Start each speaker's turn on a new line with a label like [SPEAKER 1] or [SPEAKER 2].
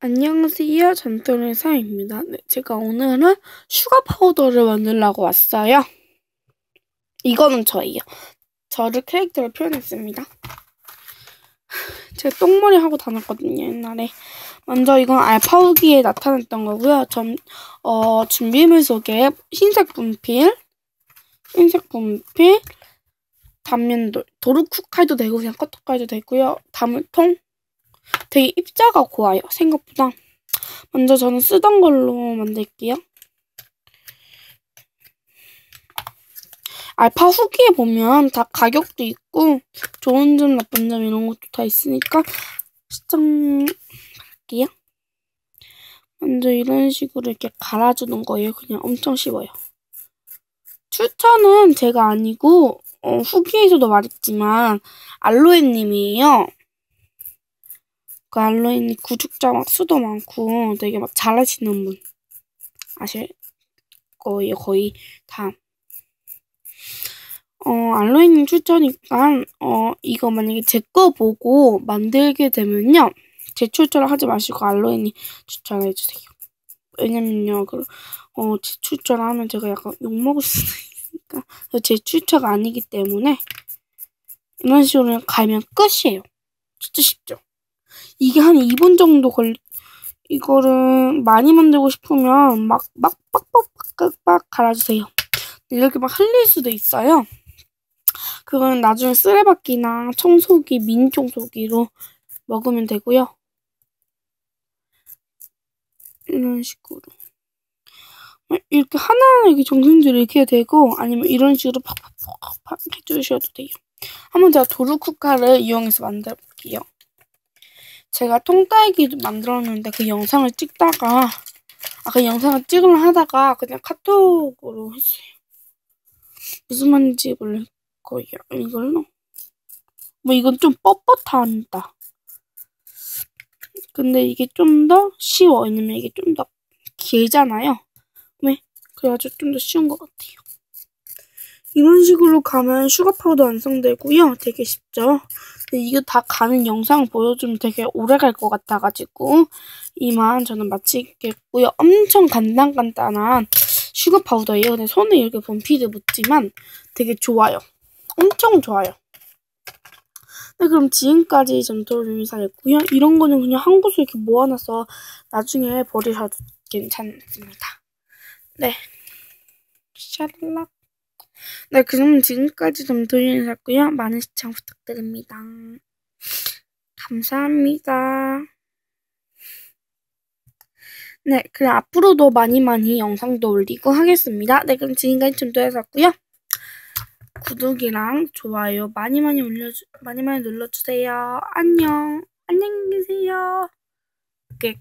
[SPEAKER 1] 안녕하세요. 전토의 사입니다. 네, 제가 오늘은 슈가 파우더를 만들려고 왔어요. 이거는 저예요. 저를 캐릭터로 표현했습니다. 제가 똥머리 하고 다녔거든요, 옛날에. 먼저 이건 알파 후기에 나타났던 거고요. 전, 어, 준비물 속에 흰색 분필, 흰색 분필, 단면돌, 도르쿠 칼도 되고 그냥 커터 칼도 되고요. 다물통, 되게 입자가 고와요. 생각보다. 먼저 저는 쓰던 걸로 만들게요. 알파 후기에 보면 다 가격도 있고 좋은 점, 나쁜 점 이런 것도 다 있으니까 시청할게요. 먼저 이런 식으로 이렇게 갈아주는 거예요. 그냥 엄청 쉬워요. 추천은 제가 아니고 어, 후기에서도 말했지만 알로에님이에요. 그 알로에님 구독자 막 수도 많고 되게 막 잘하시는 분 아실 거예요. 거의 다. 어, 알로에님 추천이니까 어, 이거 만약에 제 거 보고 만들게 되면요. 제 추천을 하지 마시고 알로에님 추천해 주세요. 왜냐면요. 그, 어, 제 추천을 하면 제가 약간 욕먹을 수도 있으니까. 제 추천가 아니기 때문에 이런 식으로 가면 끝이에요. 진짜 쉽죠? 이게 한 2분 정도 걸, 이거를 많이 만들고 싶으면 막, 막, 빡빡빡빡 갈아주세요. 이렇게 막 흘릴 수도 있어요. 그거는 나중에 쓰레받기나 청소기, 미니 청소기로 먹으면 되고요. 이런 식으로. 이렇게 하나하나 이렇게 정성들을 이렇게 되고 아니면 이런 식으로 팍팍팍 해주셔도 돼요. 한번 제가 도루쿠카를 이용해서 만들어 볼게요. 제가 통딸기 만들었는데 그 영상을 찍다가 아그 영상을 찍으려 하다가 그냥 카톡으로 했어요. 무슨 말인지 거예요. 이걸로 뭐 이건 좀 뻣뻣한다. 근데 이게 좀 더 쉬워. 왜냐면 이게 좀 더 길잖아요. 왜? 그래가지고 좀 더 쉬운 것 같아요. 이런 식으로 가면 슈가 파우더 완성되고요. 되게 쉽죠? 근데 이거 다 가는 영상 보여주면 되게 오래 갈 것 같아가지고 이만 저는 마치겠고요. 엄청 간단간단한 슈가 파우더예요. 근데 손에 이렇게 본피드 묻지만 되게 좋아요. 엄청 좋아요. 네, 그럼 지금까지 점토를 유사했고요. 이런 거는 그냥 한 곳에 이렇게 모아놔서 나중에 버리셔도 괜찮습니다. 네. 샬락. 네, 그럼 지금까지 점토를 유사했고요. 많은 시청 부탁드립니다. 감사합니다. 네, 그럼 앞으로도 많이 많이 영상도 올리고 하겠습니다. 네, 그럼 지금까지 점토였었고요. 구독이랑 좋아요 많이 많이 올려주 많이 많이 눌러주세요. 안녕. 안녕히 계세요. 오케이.